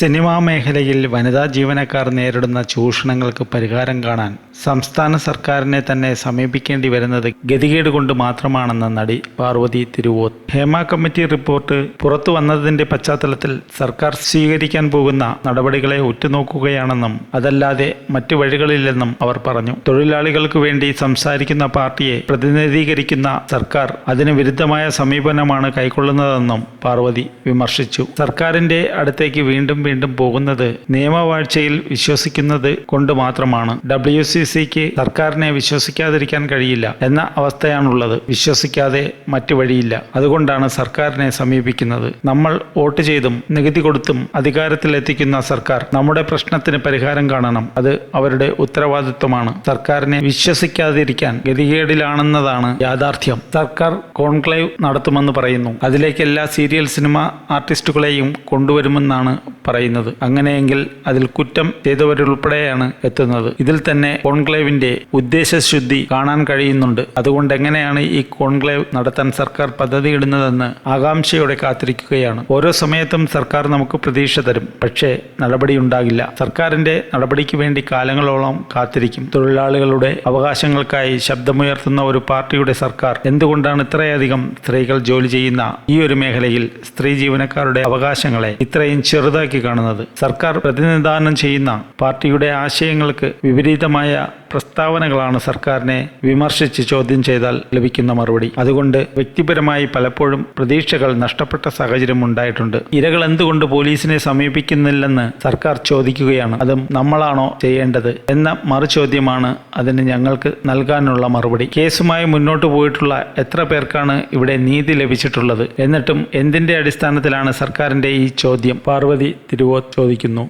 Cinema മേഖലയിൽ വനിതാ ജീവനക്കാർ നേരിടുന്ന ചൂഷണങ്ങൾക്ക് പരിഹാരം കാണാൻ സംസ്ഥാന സർക്കാരിനെ തന്നെ സമീപിക്കേണ്ടി വരുന്നത് ഗതികേട് കൊണ്ട് മാത്രമാണെന്ന നടി പാർവതി തിരുവോത്ത്. ഹേമ കമ്മിറ്റി റിപ്പോർട്ട് പുറത്തു വന്നതിന്റെ പശ്ചാത്തലത്തിൽ സർക്കാർ സ്വീകരിക്കാൻ പോകുന്ന നടപടികളെ ഉറ്റുനോക്കുകയാണെന്നും അതല്ലാതെ മറ്റു വഴികളില്ലെന്നും അവർ പറഞ്ഞു. തൊഴിലാളികൾക്ക് വേണ്ടി സംസാരിക്കുന്ന പാർട്ടിയെ പ്രതിനിധീകരിക്കുന്ന സർക്കാർ അതിന് വിരുദ്ധമായ സമീപനമാണ് കൈക്കൊള്ളുന്നതെന്നും പാർവതി വിമർശിച്ചു. സർക്കാരിന്റെ അടുത്തേക്ക് വീണ്ടും വീണ്ടും പോകുന്നത് നിയമവാഴ്ചയിൽ വിശ്വസിക്കുന്നത് കൊണ്ട് മാത്രമാണ്. ഡബ്ല്യു സി സിക്ക് സർക്കാരിനെ വിശ്വസിക്കാതിരിക്കാൻ കഴിയില്ല എന്ന അവസ്ഥയാണുള്ളത്. വിശ്വസിക്കാതെ മറ്റു വഴിയില്ല. അതുകൊണ്ടാണ് സർക്കാരിനെ സമീപിക്കുന്നത്. നമ്മൾ വോട്ട് ചെയ്തും നികുതി കൊടുത്തും അധികാരത്തിലെത്തിക്കുന്ന സർക്കാർ നമ്മുടെ പ്രശ്നത്തിന് പരിഹാരം കാണണം. അത് അവരുടെ ഉത്തരവാദിത്വമാണ്. സർക്കാരിനെ വിശ്വസിക്കാതിരിക്കാൻ ഗതികേടിലാണെന്നതാണ് യാഥാർത്ഥ്യം. സർക്കാർ കോൺക്ലേവ് നടത്തുമെന്ന് പറയുന്നു. അതിലേക്ക് എല്ലാ സീരിയൽ സിനിമ ആർട്ടിസ്റ്റുകളെയും കൊണ്ടുവരുമെന്നാണ് പറയുന്നത്. അങ്ങനെയെങ്കിൽ അതിൽ കുറ്റം ചെയ്തവരുൾപ്പെടെയാണ് എത്തുന്നത്. ഇതിൽ തന്നെ കോൺക്ലേവിന്റെ ഉദ്ദേശശുദ്ധി കാണാൻ കഴിയുന്നുണ്ട്. അതുകൊണ്ട് എങ്ങനെയാണ് ഈ കോൺക്ലേവ് നടത്താൻ സർക്കാർ പദ്ധതിയിടുന്നതെന്ന് ആകാംക്ഷയോടെ കാത്തിരിക്കുകയാണ്. ഓരോ സമയത്തും സർക്കാർ നമുക്ക് പ്രതീക്ഷ തരും. പക്ഷേ നടപടി ഉണ്ടാകില്ല. സർക്കാരിന്റെ നടപടിക്ക് വേണ്ടി കാലങ്ങളോളം കാത്തിരിക്കും. തൊഴിലാളികളുടെ അവകാശങ്ങൾക്കായി ശബ്ദമുയർത്തുന്ന ഒരു പാർട്ടിയുടെ സർക്കാർ എന്തുകൊണ്ടാണ് ഇത്രയധികം സ്ത്രീകൾ ജോലി ചെയ്യുന്ന ഈ ഒരു മേഖലയിൽ സ്ത്രീ ജീവനക്കാരുടെ അവകാശങ്ങളെ ഇത്രയും ചെറുതാക്കി കാണുന്നത്. സർക്കാർ പ്രതിനിധാനം ചെയ്യുന്ന പാർട്ടിയുടെ ആശയങ്ങൾക്ക് വിപരീതമായ പ്രസ്താവനകളാണ് സർക്കാരിനെ വിമർശിച്ച് ചോദ്യം ചെയ്താൽ ലഭിക്കുന്ന മറുപടി. അതുകൊണ്ട് വ്യക്തിപരമായി പലപ്പോഴും പ്രതീക്ഷകൾ നഷ്ടപ്പെട്ട സാഹചര്യം ഉണ്ടായിട്ടുണ്ട്. ഇരകൾ എന്തുകൊണ്ട് പോലീസിനെ സമീപിക്കുന്നില്ലെന്ന് സർക്കാർ ചോദിക്കുകയാണ്. അതും നമ്മളാണോ ചെയ്യേണ്ടത് എന്ന മറുചോദ്യമാണ് അതിന് ഞങ്ങൾക്ക് നൽകാനുള്ള മറുപടി. കേസുമായി മുന്നോട്ട് പോയിട്ടുള്ള എത്ര പേർക്കാണ് ഇവിടെ നീതി ലഭിച്ചിട്ടുള്ളത്? എന്നിട്ടും എന്തിന്റെ അടിസ്ഥാനത്തിലാണ് സർക്കാരിന്റെ ഈ ചോദ്യം? പാർവതി തിരുവോത്ത് ചോദിക്കുന്നു.